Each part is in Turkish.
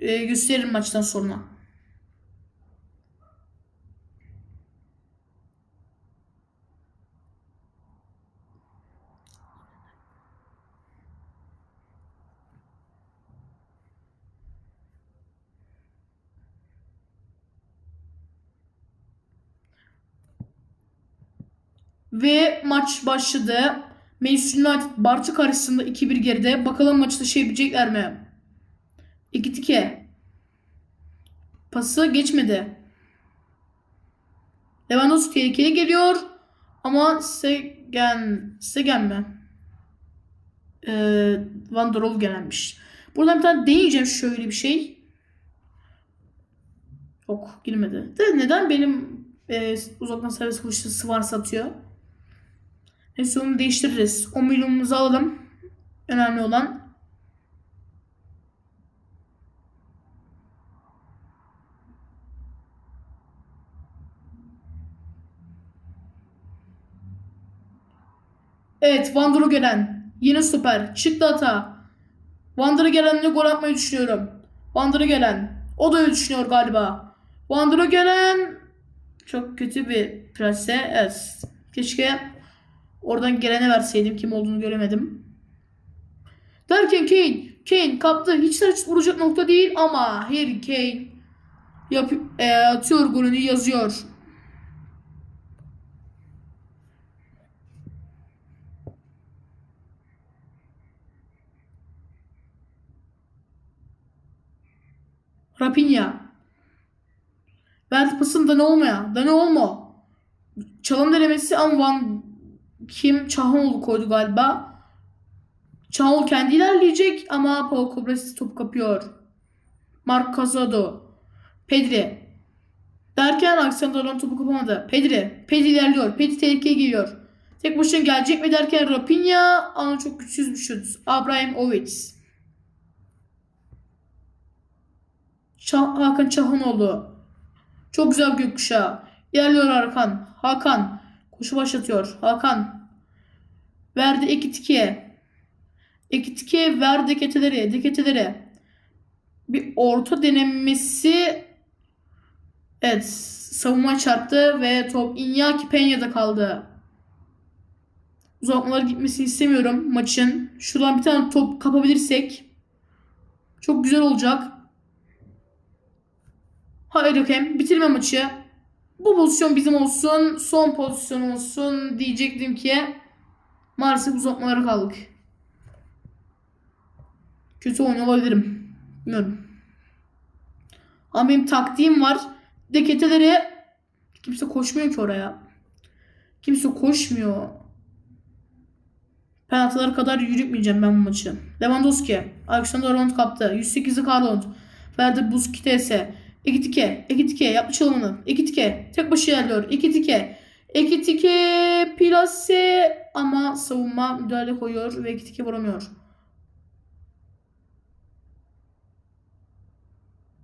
e, gösteririm maçtan sonra. Ve maç başladı. Manchester United Barça karşısında 2-1 geride. Bakalım maçı taşıyabilecekler mi? 2-2. Pası geçmedi. Lewandowski tehlikeli geliyor. Ama Segen, Segen mi? Ee, Van der Rohe gelenmiş. Buradan bir tane deneyeceğim şöyle bir şey. Yok girmedi. De neden benim e, uzaktan servis vuruşu Svar satıyor? Neyse onu değiştiririz. 10 milyonumuzu alalım. Önemli olan. Evet Van der gelen. Yine süper. Çıktı hata. Van der gelenle gol atmayı düşünüyorum. Van der gelen. O da öyle düşünüyor galiba. Van der gelen. Çok kötü bir presse. Evet. Keşke Oradan gelene verseydim. Kim olduğunu göremedim. Derken Kane. Kane kaptı. Hiç de vuracak nokta değil ama Harry Kane yap e, atıyor golünü yazıyor. Rafinha. Verdi pasını da ne olmaya? Da ne olma? Çalım denemesi ama Van kim Çahanoğlu koydu galiba. Çahanoğlu kendi ilerleyecek ama Paul Cobres top kapıyor. Mark Casado. Pedri. Derken Alexander topu kapamadı. Pedri. Pedri ilerliyor. Pedri tehlikeye geliyor. Tek başına gelecek mi derken Rapinha ama çok güçsüz bir şut. Abramovic. Hakan Çahanoğlu. Çok güzel gökkuşağı. İlerliyor Hakan. Hakan. Koşu başlatıyor. Hakan. Verdi Ekitiki'ye. Ekitiki'ye verdi deketeleri. Deketeleri. Bir orta denemesi. Evet. Savunma çarptı ve top Iñaki Peña'da kaldı. Uzatmalara gitmesini istemiyorum maçın. Şuradan bir tane top kapabilirsek çok güzel olacak. Hayır hakem bitirme maçı. Bu pozisyon bizim olsun. Son pozisyon olsun diyecektim ki maalesef uzatmalara kaldık. Kötü oyun olabilirim. Bilmiyorum. Ama benim taktiğim var. Deketeleri kimse koşmuyor ki oraya. Kimse koşmuyor. Penaltılara kadar yürütmeyeceğim ben bu maçı. Lewandowski. Alexander Arnold kaptı. 108'lik Arnold. Verdi Busquets'e. Ekitike. Ekitike. Yaptı çalımını. Ekitike. Tek başı ilerliyor. Ekitike. Ekitike. Plase. Ama savunma müdahale koyuyor ve Ekitike vuramıyor.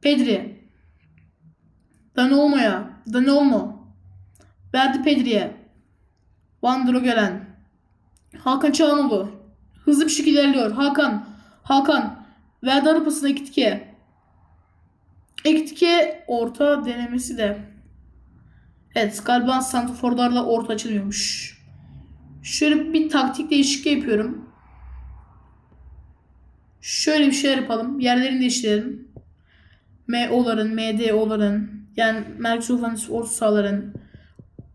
Pedri. Dani olmaya. Dani olmo. Verdi Pedri'ye. Van der gelen. Hakan Çağanoğlu. Hızlı bir şekilde ilerliyor. Hakan. Hakan. Verdi arapasına Ekitike. Ektike orta denemesi de. Evet galiba santraforlarla orta açılıyormuş. Şöyle bir taktik değişikliği yapıyorum. Şöyle bir şey yapalım. Yerlerini değiştirelim. MO'ların, MDO'ların yani merkez ofansif orta sahaların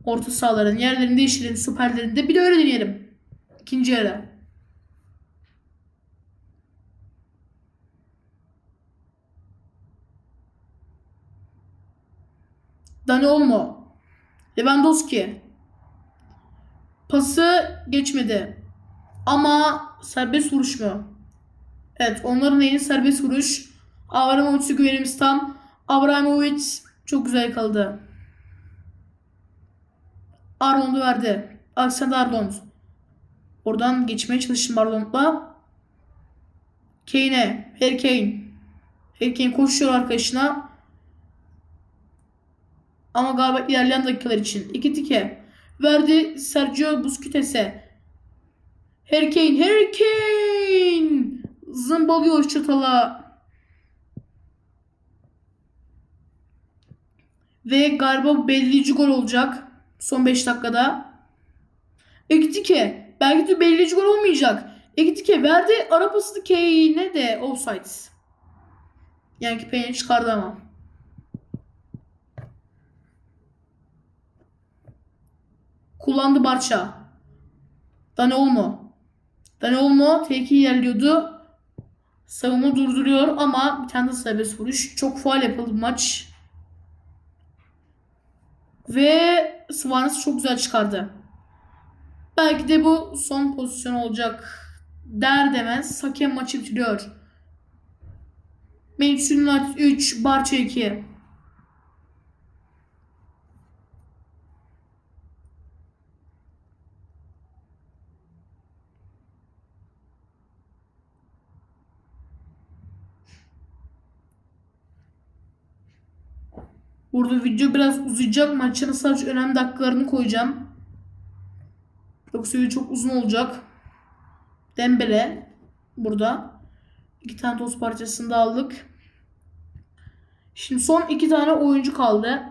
orta sahaların yerlerini değiştirelim. Süperlerinde bir de öyle deneyelim. İkinci yarı. Dani Olmo. Lewandowski. Pası geçmedi. Ama serbest vuruş mu? Evet onların en serbest vuruş. Abramovic güvenimiz tam. Abramovic çok güzel kaldı. Arnold'u verdi. Alexander Arnold. Oradan geçmeye çalıştım Arnold'la. Kane'e. Harry Kane. Harry Kane koşuyor arkadaşına. Ama galiba ilerleyen dakikalar için. iki tike. Verdi Sergio Busquets'e. Harry Kane. Harry Kane. Zımbalıyor çatala. Ve galiba belirleyici gol olacak. Son 5 dakikada. Ekitike. Belki de belirleyici gol olmayacak. Ekitike verdi. Arapası Kane'e de offside. Yani ki çıkardı ama. Kullandı Barça. Dani Olmo. Dani Olmo tehlike ilerliyordu. Savunma durduruyor ama bir tane de serbest vuruş. Çok faal yapıldı maç. Ve Svanes çok güzel çıkardı. Belki de bu son pozisyon olacak der demez hakem maçı bitiriyor. Manchester United 3, Barça 2. Burada video biraz uzayacak. Maçın sadece önemli dakikalarını koyacağım. Yoksa video çok uzun olacak. Dembele burada. İki tane toz parçasını da aldık. Şimdi son iki tane oyuncu kaldı.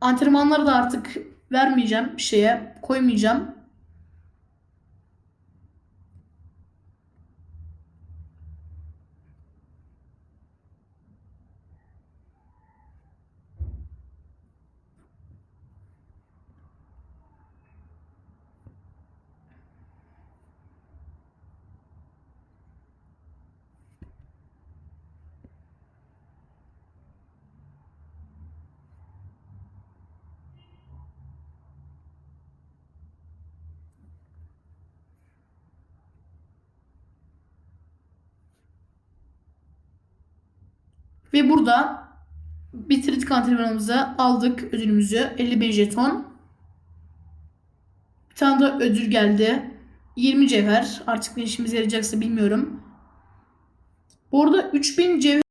Antrenmanları da artık vermeyeceğim şeye. Koymayacağım. Ve burada bitirdik antrenmanımızı. Aldık ödülümüzü. 50 bin jeton. Bir tane de ödül geldi. 20 cevher. Artık ne işimize yarayacaksa bilmiyorum. Bu arada 3000 cevher